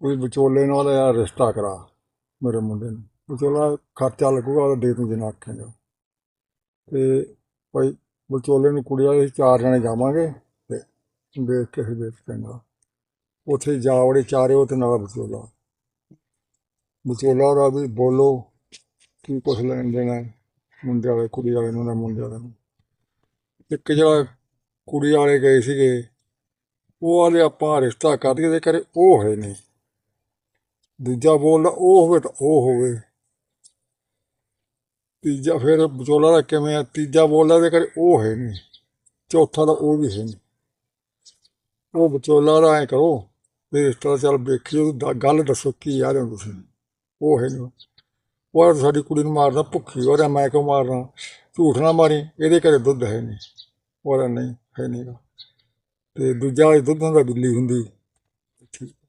ਕੋਈ ਵਿਚੋਲੇ ਨਾਲ ਆ ਰਿਸ਼ਤਾ ਕਰਾ ਮੇਰੇ ਮੁੰਡੇ ਨੂੰ। ਵਿਚੋਲਾ ਖਰਚਾ ਲੱਗੂਗਾ ਉਹਦਾ ਦੇ ਤੂੰ ਜਿੰਨਾ ਆਖੇਗਾ। ਤੇ ਭਾਈ ਵਿਚੋਲੇ ਨੂੰ ਕੁੜੀ ਵਾਲੇ ਅਸੀਂ ਚਾਰ ਜਣੇ ਜਾਵਾਂਗੇ ਤੇ ਵੇਖ ਕੇ ਅਸੀਂ ਵੇਚ ਚੰਗਾ ਉੱਥੇ ਜਾ ਵੜੇ ਚਾਰੇ ਉਹ ਤੇ ਨਾਲ ਵਿਚੋਲਾ। ਵਿਚੋਲਾ ਉਹਦਾ ਵੀ ਬੋਲੋ ਕੀ ਕੁਛ ਲੈਣ ਦੇਣਾ ਮੁੰਡੇ ਵਾਲੇ, ਕੁੜੀ ਵਾਲੇ ਨੂੰ ਨਾ ਮੁੰਡੇ ਵਾਲੇ ਨੂੰ। ਇੱਕ ਜਿਹੜਾ ਕੁੜੀ ਵਾਲੇ ਗਏ ਸੀਗੇ, ਉਹ ਵਾਲੇ ਆਪਾਂ ਰਿਸ਼ਤਾ ਕਰਕੇ ਦਈਏ ਤੇ ਕਰੇ ਉਹ ਹੋਏ ਨਹੀਂ। ਦੂਜਾ ਬੋਲਦਾ ਉਹ ਹੋਵੇ ਤਾਂ ਉਹ ਹੋਵੇ। ਤੀਜਾ ਫਿਰ ਵਿਚੋਲਾ ਦਾ ਕਿਵੇਂ ਆ? ਤੀਜਾ ਬੋਲਦਾ ਤੇ ਕਰੇ ਉਹ ਹੈ ਨਹੀਂ। ਚੌਥਾ ਦਾ ਉਹ ਵੀ ਹੈ ਨਹੀਂ। ਉਹ ਵਿਚੋਲਾ ਦਾ ਐ ਕਰੋ, ਵੀ ਤਰ੍ਹਾਂ ਚੱਲ ਵੇਖੀਓ, ਦ- ਗੱਲ ਦੱਸੋ ਕੀ ਯਾਰ ਹੋ ਤੁਸੀਂ। ਉਹ ਹੈ ਨਹੀਂ। ਉਹ ਸਾਡੀ ਕੁੜੀ ਨੂੰ ਮਾਰਦਾ, ਭੁੱਖੀ ਉਹਦਾ ਮੈਂ ਕਿਉਂ ਮਾਰਨਾ? ਝੂਠ ਨਾ ਮਾਰੀ, ਇਹਦੇ ਘਰੇ ਦੁੱਧ ਹੈ ਨਹੀਂ। ਉਹਦਾ ਨਹੀਂ, ਹੈ ਨਹੀਂ ਤੇ ਦੂਜਾ ਇਹ ਦੁੱਧ ਹੁੰਦਾ ਬਿੱਲੀ ਹੁੰਦੀ। ਠੀਕ।